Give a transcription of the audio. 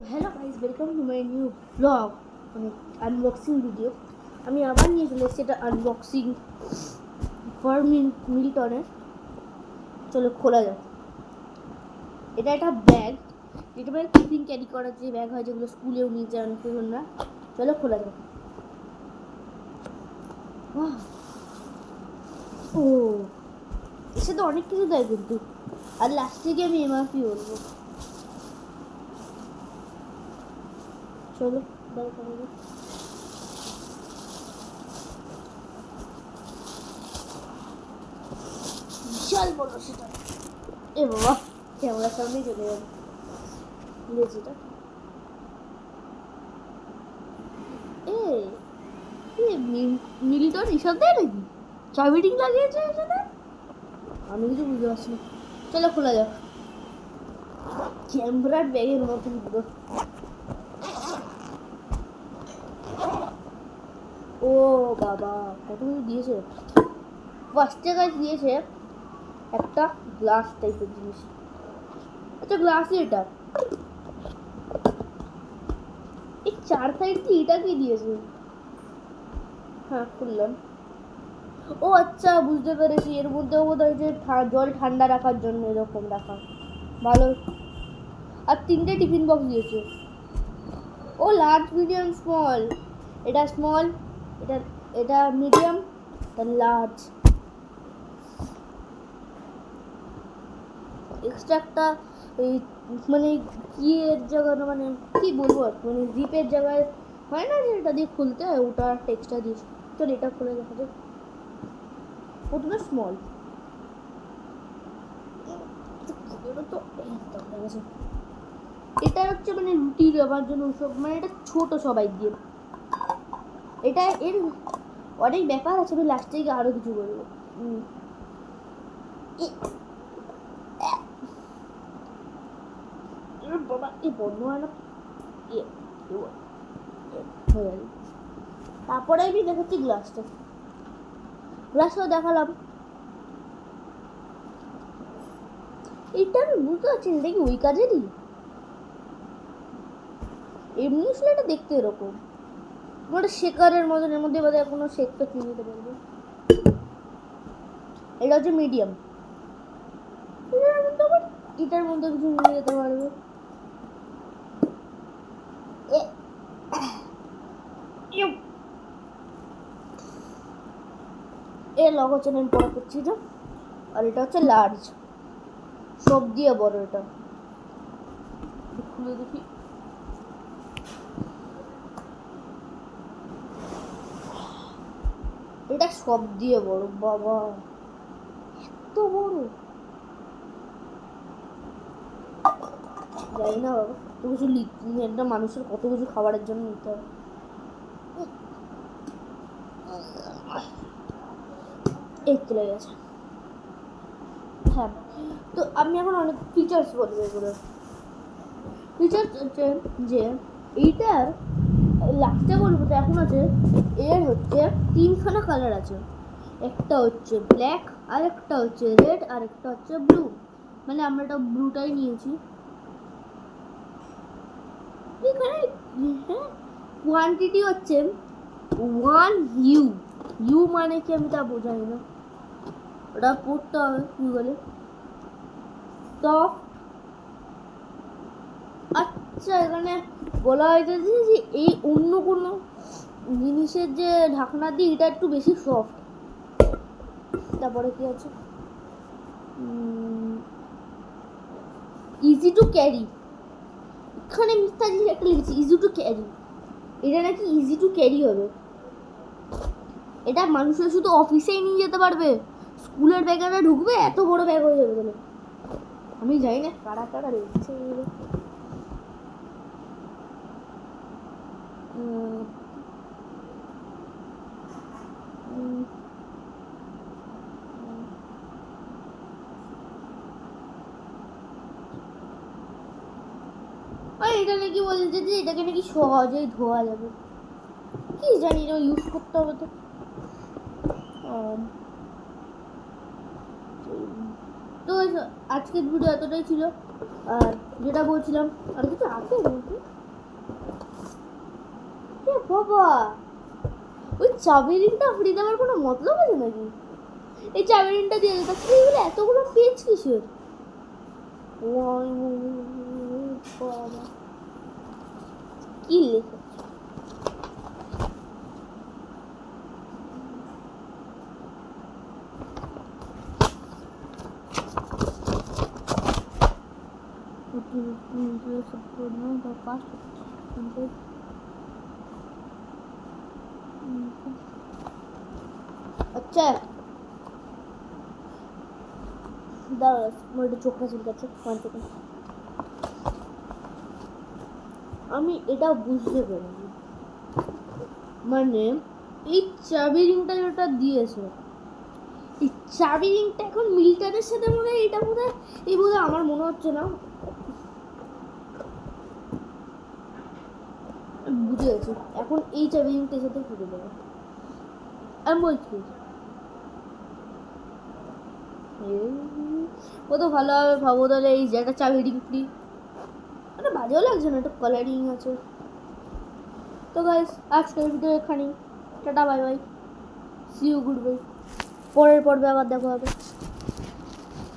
Hello guys welcome to my new blog মানে unboxing video আমি আবার নিয়ে চলে এসেছি এটা আনবক্সিং ফর মিল্টনের চলো খোলা যাক। এটা একটা ব্যাগ যেটা ব্যাগ টিফিন ক্যারি করার যে ব্যাগ হয় যেগুলো স্কুলেও নিয়ে যান না চলো খোলা যাক! ও, এর সাথে অনেক কিছু দেয় কিন্তু। আর লাস্টে গিয়ে আমি এমআরপি বলব চলো বিশাল বড় সেটা এ বাবা ক্যামেরার সামনেই চলে যাবে লেজিটা মিলিটন এসব দেয় নাকি চাবিটিং লাগিয়েছে এর আমি কিছু বুঝতে পারছি না চলো খোলা যাক ক্যামেরার ব্যাগের মতন পুরো ও বাবা কত কিছু দিয়েছে ফার্স্টে গাছ দিয়েছে একটা গ্লাস টাইপের জিনিস। আচ্ছা গ্লাসই এটা। এই চার সাইড দিয়ে এটা কি দিয়েছে? হ্যাঁ খুললাম। ও আচ্ছা বুঝতে পেরেছি। এর মধ্যেও বোধ হয় যে জল ঠান্ডা রাখার জন্য এরকম রাখা। ভালো। আর তিনটে টিফিন বক্স দিয়েছে। ও লার্জ মিডিয়াম স্মল এটা স্মল এটা এটা মিডিয়াম লার্জ এক্সট্রা একটা মানে কি এর জায়গায় মানে কি বলব মানে জিপের জায়গায় হয় না যে এটা দিয়ে খুলতে হয় ওটা একটা এক্সট্রা দিয়েছে চল এটা খুলে দেখা যাক। প্রথমে স্মল। এটা হচ্ছে মানে রুটি দেওয়ার জন্য সব মানে এটা ছোট সবাই দিয়ে। এটা এর অনেক ব্যাপার আছে, আমি লাস্টে গিয়ে আরও কিছু বলব। বাবা, এ। তারপরে আমি দেখাচ্ছি গ্লাসটা গ্লাসটাও দেখালাম। এটা আমি বুঝতে পারছি এটা কি ওই কাজেরই? এমনি ছিল এটা দেখতে এরকম। ওটা শেকারের মতন, এর মধ্যে বোধহয় কোনো শেক পেক নিয়ে নিতে পারবে। এটা হচ্ছে মিডিয়াম এটার মধ্যে কিছু নিয়ে যেতে পারবে। এ- লগ হচ্ছে আমি পড়া করছি এটা। আর এটা হচ্ছে লার্জ সব দিয়ে বড় এটা। খুলে দেখি। এটা সব দিয়ে বড়, বাবা। এত বড়। জানি না বাবা, কত কিছু একটা মানুষের কত কিছু খাবারের জন্য নিতে হবে। এই চলে গেছে। হ্যাঁ তো আমি এখন অনেক ফিচার্স বলব এগুলো ফিচার্স হচ্ছে যে, এইটার লাস্টে বলব তো এখন আছে? এর হচ্ছে তিনখানা কালার আছে। একটা হচ্ছে ব্ল্যাক আর একটা হচ্ছে রেড আর একটা হচ্ছে ব্লু মানে আমরা এটা ব্লুটাই নিয়েছি। এখানে কোয়ান্টিটি হচ্ছে ওয়ান ইউ ইউ মানে কি আমি তা বোঝাই না। ওটা পড়তে হবে গুগলে সফট আচ্ছা এখানে বলা হয়েছে যে এই অন্য কোনো জিনিসের যে ঢাকনা দিই এটা একটু বেশি সফট তারপরে কি আছে? ইজি টু ক্যারি এখানে মিথ্যা জিনিস একটা লিখেছি ইজি টু ক্যারি এটা নাকি ইজি টু ক্যারি হবে। এটা মানুষের শুধু অফিসেই নিয়ে যেতে পারবে। স্কুলের ব্যাগে ঢুকবে, এত বড় ব্যাগ হয়ে যাবে আমি জানি না কারা কারা রেখেছে এগুলো। উম, উম, উম। আর এটা নাকি বলছে যে এটাকে নাকি সহজেই ধোয়া যাবে? কি জানি এটা ইউজ করতে হবে তো। তো আজকের ভিডিও এতটাই ছিল। আর যেটা বলছিলাম, আর কিছু আছে বাবা। ওই চাবি রিংটা ফ্রি দেওয়ার কোনো মতলব আছে নাকি? এই চাবি রিংটা দিয়ে দিতে ফ্রি বলে এতগুলো পেজ কিসের? কি লেখা? আচ্ছা দাঁড়া আমার একটু চোখটা চুলকাচ্ছে ওয়ান সেকেন্ড আমি এটা বুঝতে পারিনি মানে এই চাবি রিংটা যেটা দিয়েছে, এই চাবি রিংটা এখন মিল্টারের সাথে মনে হয় এটা বোধ এই বোধ আমার মনে হচ্ছে না। বুঝে গেছি। এখন এই চাবি রিংটার সাথে ফিরে দেবো। আমি বলছি। ও তো ভালো হবে, ভাবো তাহলে এই যে একটা চাবি ফ্রি মানে বাজেও লাগছে না, একটা কালারিং আছে। তো গাইস আজকের ভিডিও এখানেই। Tata bye bye see you good bye পরের পর্বে আবার দেখা হবে।